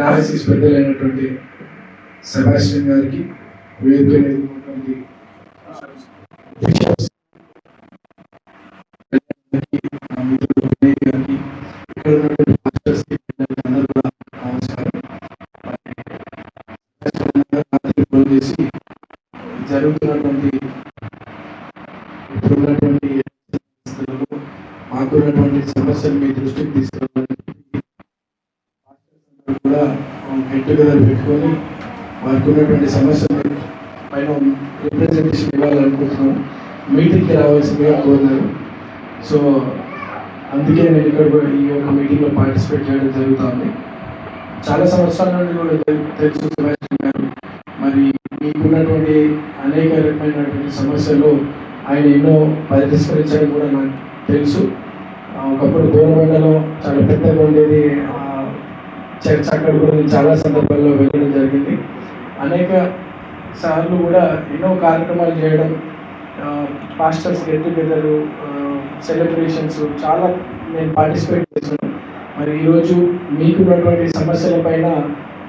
Diocese పెద్దలైనటువంటి Sebastian గారికి వేదిక మీద చేసి జరుగుతున్నటువంటి ఇప్పుడున్నటువంటి మాకున్నటువంటి సమస్యలు మీ దృష్టికి తీసుకు కూడా హెడ్ టుగెదర్ పెట్టుకొని వారికి ఉన్నటువంటి సమస్యలు పైన రిప్రజెంటేషన్ ఇవ్వాలనుకుంటున్నాం. మీటింగ్కి రావాల్సిందిగా కోరినారు సో అందుకే నేను ఇక్కడ కూడా ఈ యొక్క మీటింగ్లో పార్టిసిపేట్ చేయడం జరుగుతుంది. చాలా సంవత్సరాల నుండి కూడా తెలుసు గారు మరి మీకున్నటువంటి అనేక రకమైనటువంటి సమస్యలు ఆయన ఎన్నో పరిష్కరించడం కూడా నాకు తెలుసు. ఒకప్పుడు దూరబండలో చాలా పెద్దగా ఉండేది ఆ, చర్చ్ అక్కడ కూడా చాలా సందర్భాల్లో వెళ్ళడం జరిగింది. అనేక సార్లు కూడా ఎన్నో కార్యక్రమాలు చేయడం పాస్టర్స్ గెట్ టుగెదర్ సెలబ్రేషన్స్ చాలా నేను పార్టిసిపేట్ చేశాను. మరి ఈరోజు మీకున్నటువంటి సమస్యల పైన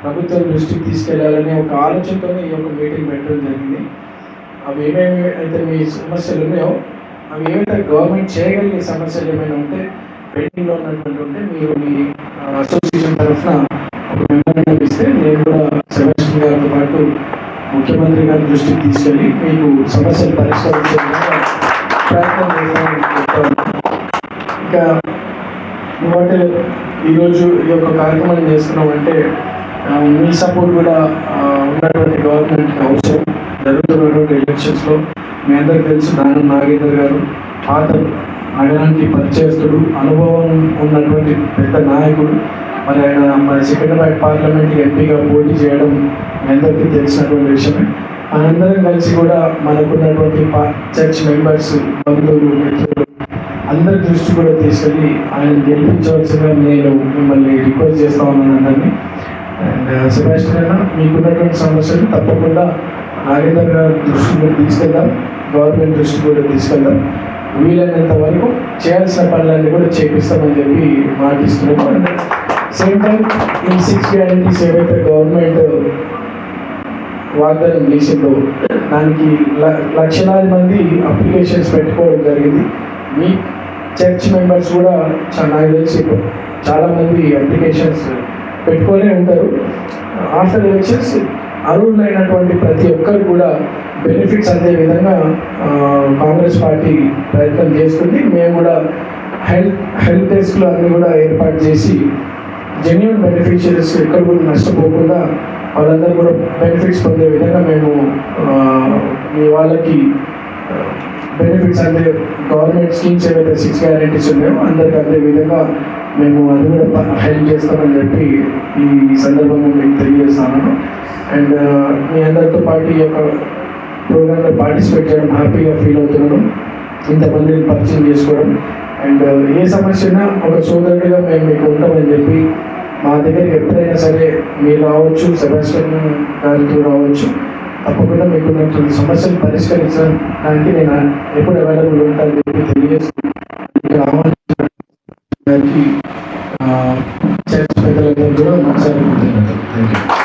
ప్రభుత్వం దృష్టికి తీసుకెళ్ళాలనే ఒక ఆలోచనతో ఈ యొక్క మీటింగ్ పెట్టడం జరిగింది. అవి ఏమేమి అయితే మీ సమస్యలు ఉన్నాయో అవి ఏమైతే గవర్నమెంట్ చేయగలిగే సమస్యలు ఏమైనా ఉంటే పెండింగ్లో ఉన్నటువంటి ఉంటే మీరు మీ అసోసియేషన్ తరఫున ఒక మెమోరాండం ఇస్తే నేను కూడా సెబాస్టియన్ గారితో పాటు ముఖ్యమంత్రి గారి దృష్టికి తీసుకెళ్ళి మీకు సమస్యలు పరిష్కరించే ప్రయత్నం చేస్తామని ఇంకా ఎందుకంటే ఈరోజు ఈ యొక్క కార్యక్రమం చేస్తున్నామంటే మీ సపోర్ట్ కూడా ఉన్నటువంటి గవర్నమెంట్కి అవసరం. జరుగుతున్నటువంటి ఎలక్షన్స్లో మీ అందరికి తెలుసు నాన్న నాగేందర్ గారు పాత అడగడానికి పరిచయస్తుడు అనుభవం ఉన్నటువంటి పెద్ద నాయకుడు. మరి ఆయన మరి సికింద్రాబాద్ పార్లమెంట్ ఎంపీగా పోటీ చేయడం అందరికీ తెలిసినటువంటి విషయమే. మనందరం కలిసి కూడా మనకున్నటువంటి పా- చర్చ్ మెంబర్స్ బంధువులు మిత్రులు అందరి దృష్టి కూడా తీసుకెళ్ళి ఆయన గెలిపించవలసిందిగా నేను మిమ్మల్ని రిక్వెస్ట్ చేస్తా ఉన్నాను అందరినీ. అండ్ సెబాస్టియన్ అయినా మీకున్నటువంటి సమస్యలు తప్పకుండా నాగేందర్ గారి దృష్టి కూడా తీసుకెళ్దాం. గవర్నమెంట్ దృష్టి కూడా తీసుకెళ్దాం. వీలైనంత వరకు చేయాల్సిన పనులన్నీ కూడా చేపిస్తామని చెప్పి మాటిస్తున్నాము and same time in six guarantees ఏవైతే గవర్నమెంట్ వాగ్దానం చేసిందో దానికి ల- లక్షలాది మంది అప్లికేషన్స్ పెట్టుకోవడం జరిగింది. మీ చర్చ్ మెంబర్స్ కూడా నాకు తెలిసి చాలామంది అప్లికేషన్స్ పెట్టుకొనే ఉంటారు. ఆఫ్టర్ ఎలక్షన్స్ అర్హులైనటువంటి ప్రతి ఒక్కరు కూడా బెనిఫిట్స్ అందే విధంగా కాంగ్రెస్ పార్టీ ప్రయత్నం చేస్తుంది. మేము కూడా హెల్త్ హెల్త్ డెస్క్లు అన్నీ కూడా ఏర్పాటు చేసి జెన్యున్ బెనిఫిషియరీస్ ఎక్కడ కూడా నష్టపోకుండా వాళ్ళందరూ కూడా బెనిఫిట్స్ పొందే విధంగా మేము మీ వాళ్ళకి బెనిఫిట్స్ అంటే గవర్నమెంట్ స్కీమ్స్ ఏవైతే సిక్స్ గ్యారెంటీస్ ఉన్నాయో అందరికి అందే విధంగా మేము అది కూడా హెల్ప్ చేస్తామని చెప్పి ఈ సందర్భంగా మీకు తెలియజేస్తాను అండ్ మీ అందరితో పాటు ఈ యొక్క ప్రోగ్రాంలో పార్టిసిపేట్ చేయడం హ్యాపీగా ఫీల్ అవుతున్నాను. ఇంతమందిని పరిచయం చేసుకోవడం. అండ్ ఏ సమస్య ఉన్నా ఒక సోదరుడిగా మేము మీకు ఉంటామని చెప్పి మా దగ్గరికి ఎప్పుడైనా సరే మీరు రావచ్చు సెబాస్టియన్ గారితో రావచ్చు. తప్పకుండా మీకు ఉన్నటువంటి సమస్యలు పరిష్కరించడానికి నేను ఎప్పుడు అవైలబుల్ ఉంటానని చెప్పి తెలియజేస్తూ మీకు గారికి చర్చ్ పెద్దలందరూ కూడా మనసారి థ్యాంక్ యూ